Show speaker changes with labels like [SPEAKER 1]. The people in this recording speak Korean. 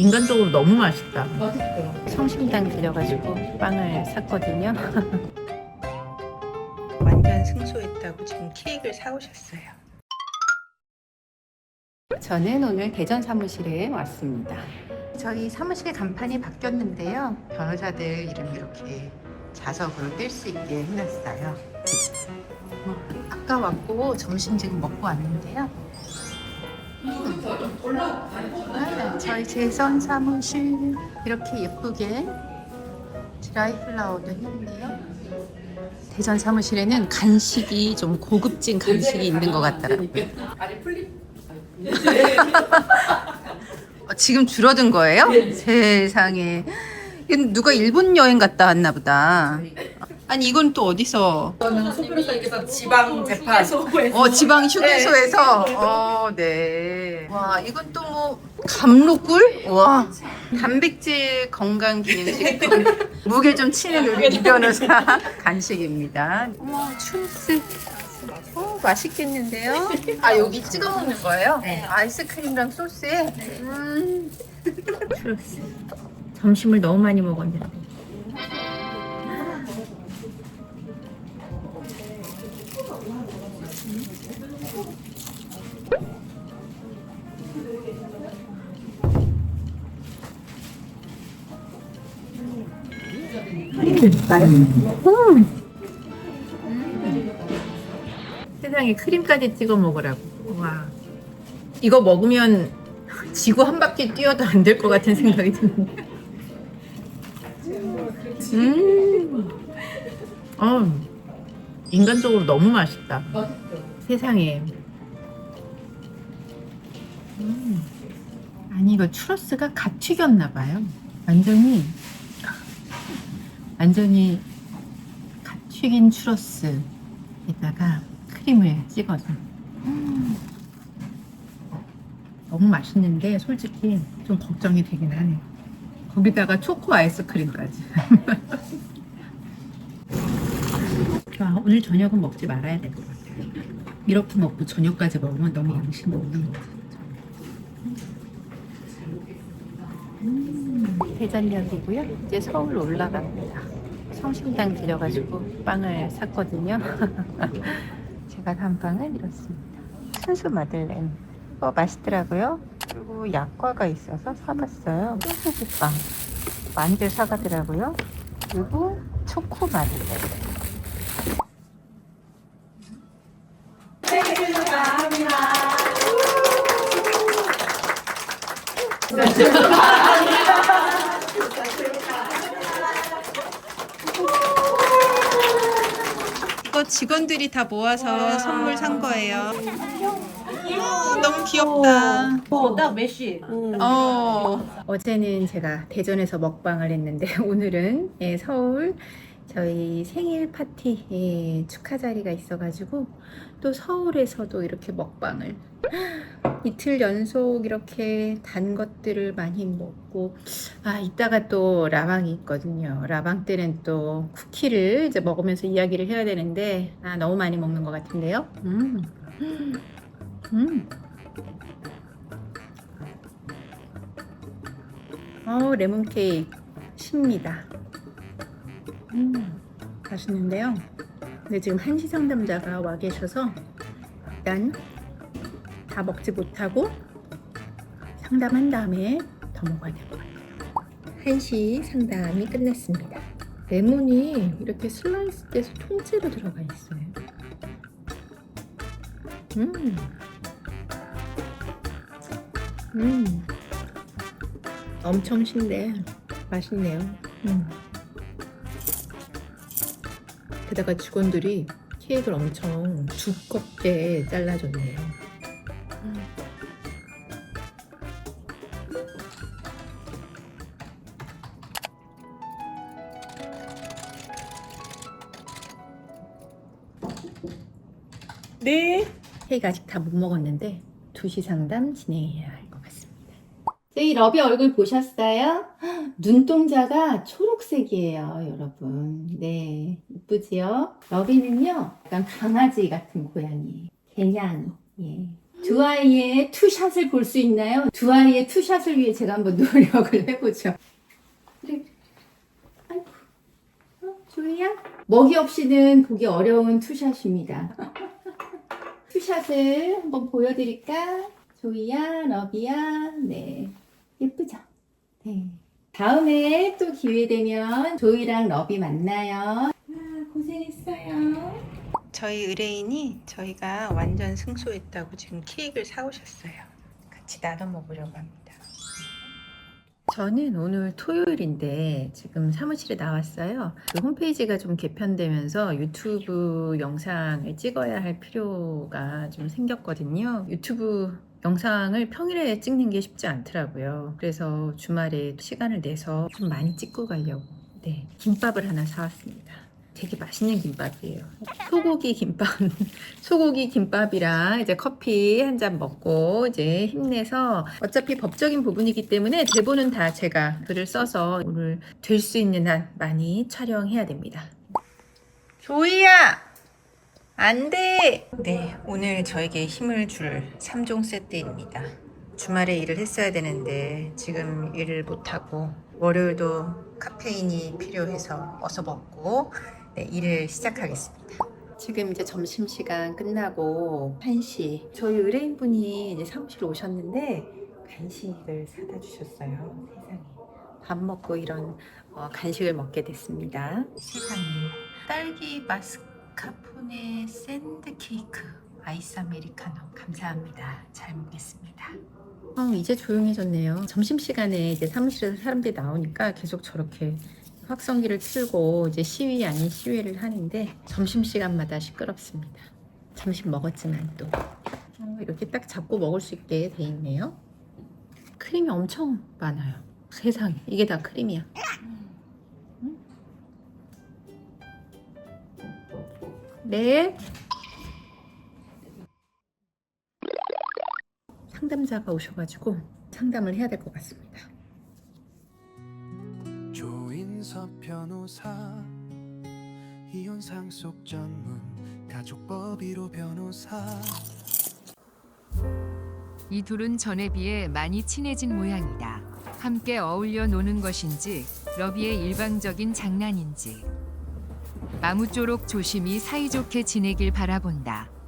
[SPEAKER 1] 인간적으로 너무 맛있다.
[SPEAKER 2] 성심당 들려가지고 빵을 샀거든요.
[SPEAKER 1] 완전 승소했다고 지금 케이크를 사오셨어요.
[SPEAKER 2] 저는 오늘 대전 사무실에 왔습니다. 저희 사무실 간판이 바뀌었는데요.
[SPEAKER 1] 변호사들 이름 이렇게 자석으로 뗄 수 있게 해놨어요. 어, 아까 왔고 점심 지금 먹고 왔는데요. 아, 저희 재선 사무실 이렇게 예쁘게 드라이 플라워도 했는데요. 대전 사무실에는 간식이 좀 고급진 간식이 있는 것 같더라고요. 어, 지금 줄어든 거예요? 세상에. 이건 누가 일본 여행 갔다 왔나 보다. 아니 이건 또 어디서?
[SPEAKER 3] 소표로서께서 지방 재판
[SPEAKER 1] 어 지방 휴게소에서. 어 네. 와 이건 또 뭐 감로꿀? 와 단백질 건강 기능식품. 무게 좀 치는 우리 이 변호사 간식입니다. 어머 춘스. 어 맛있겠는데요? 아 여기 찍어 먹는 거예요?
[SPEAKER 3] 네.
[SPEAKER 1] 아이스크림이랑 소스에. 음.
[SPEAKER 2] 점심을 너무 많이 먹었는데.
[SPEAKER 1] 세상에 크림까지 찍어 먹으라고. 와. 이거 먹으면 지구 한 바퀴 뛰어도 안 될 것 같은 생각이 드는데. 음. 어. 인간적으로 너무 맛있다. 세상에. 음. 아니 이거 추러스가 갓 튀겼나 봐요. 완전히 완전히 갓 튀긴 추러스에다가 크림을 찍어서 음. 너무 맛있는데 솔직히 좀 걱정이 되긴 하네요. 거기다가 초코 아이스크림까지. 아, 오늘 저녁은 먹지 말아야 될 것 같아요. 이렇게 먹고 저녁까지 먹으면 너무 양심 없는 것같아요.
[SPEAKER 2] 대전역이고요. 이제 서울 올라갑니다. 성심당 들려가지고 빵을 샀거든요. 제가 산 빵은 이렇습니다. 순수 마들렌. 이거 맛있더라고요. 그리고 약과가 있어서 사봤어요. 소고기빵. 만들 사가더라고요. 그리고 초코 마들렌.
[SPEAKER 1] 이거 직원들이 다 모아서 선물 산 거예요. 어, 너무 귀엽다.
[SPEAKER 3] 뭐딱 메시
[SPEAKER 1] 어.
[SPEAKER 2] 어제는 제가 대전에서 먹방을 했는데 오늘은 예, 서울 저희 생일 파티 예, 축하 자리가 있어가지고 또 서울에서도 이렇게 먹방을 이틀 연속 이렇게 단 것들을 많이 먹고 아 이따가 또 라방이 있거든요. 라방 때는 또 쿠키를 이제 먹으면서 이야기를 해야 되는데 아 너무 많이 먹는 것 같은데요. 음. 음. 어, 레몬 케이크 십니다. 음, 맛있는데요. 근데 지금 한시 상담자가 와 계셔서 일단 다 먹지 못하고 상담한 다음에 더 먹어야 될 것 같아요. 한시 상담이 끝났습니다. 레몬이 이렇게 슬라이스 돼서 통째로 들어가 있어요. 음. 음. 엄청 신데 맛있네요. 음. 게다가 직원들이 케이크를 엄청 두껍게 잘라줬네요. 음.
[SPEAKER 3] 네
[SPEAKER 2] 케이크 아직 다 못 먹었는데 2시 상담 진행해야 할 것 같습니다. 저희 러비 얼굴 보셨어요? 눈동자가 초록색이에요, 여러분. 네, 이쁘지요? 러비는요, 약간 강아지 같은 고양이, 개냥이. 예. 두 아이의 투샷을 볼 수 있나요? 두 아이의 투샷을 위해 제가 한번 노력을 해보죠. 그래. 아이고. 어, 조이야? 먹이 없이는 보기 어려운 투샷입니다. 투샷을 한번 보여드릴까? 조이야, 러비야, 네. 예쁘죠? 네. 다음에 또 기회 되면 조이랑 러비 만나요. 아, 고생했어요.
[SPEAKER 1] 저희 의뢰인이 저희가 완전 승소했다고 지금 케이크를 사오셨어요. 같이 나눠 먹으려고 합니다. 저는 오늘 토요일인데 지금 사무실에 나왔어요. 그 홈페이지가 좀 개편되면서 유튜브 영상을 찍어야 할 필요가 좀 생겼거든요. 유튜브 영상을 평일에 찍는 게 쉽지 않더라고요. 그래서 주말에 시간을 내서 좀 많이 찍고 가려고 네, 김밥을 하나 사왔습니다. 되게 맛있는 김밥이에요. 소고기 김밥, 소고기 김밥이랑 이제 커피 한 잔 먹고 이제 힘내서 어차피 법적인 부분이기 때문에 대본은 다 제가 글을 써서 오늘 될 수 있는 한 많이 촬영해야 됩니다. 조이야! 안 돼! 네, 오늘 저에게 힘을 줄 3종 세트입니다. 주말에 일을 했어야 되는데 지금 일을 못하고 월요일도 카페인이 필요해서 어서 먹고 네, 일을 시작하겠습니다. 지금 이제 점심시간 끝나고 1시 저희 의뢰인분이 이제 사무실 오셨는데 간식을 사다 주셨어요. 세상에. 밥 먹고 이런 어, 간식을 먹게 됐습니다. 세상에. 딸기 마스카포네 샌드 케이크 아이스 아메리카노 감사합니다. 잘 먹겠습니다. 어, 이제 조용해졌네요. 점심시간에 이제 사무실에서 사람들이 나오니까 계속 저렇게 확성기를 틀고 이제 시위 아닌 시위를 하는데 점심시간마다 시끄럽습니다. 점심 먹었지만 또 어, 이렇게 딱 잡고 먹을 수 있게 돼 있네요. 크림이 엄청 많아요. 세상에 이게 다 크림이야. 음. 네. 상담자가 오셔가지고 상담을 해야 될 것 같습니다.
[SPEAKER 4] 변호사 이혼 상속 전문 가족법 1호 변호사
[SPEAKER 5] 이 둘은 전에 비해 많이 친해진 모양이다. 함께 어울려 노는 것인지 러비의 일방적인 장난인지 아무쪼록 조심히 사이좋게 지내길 바라본다.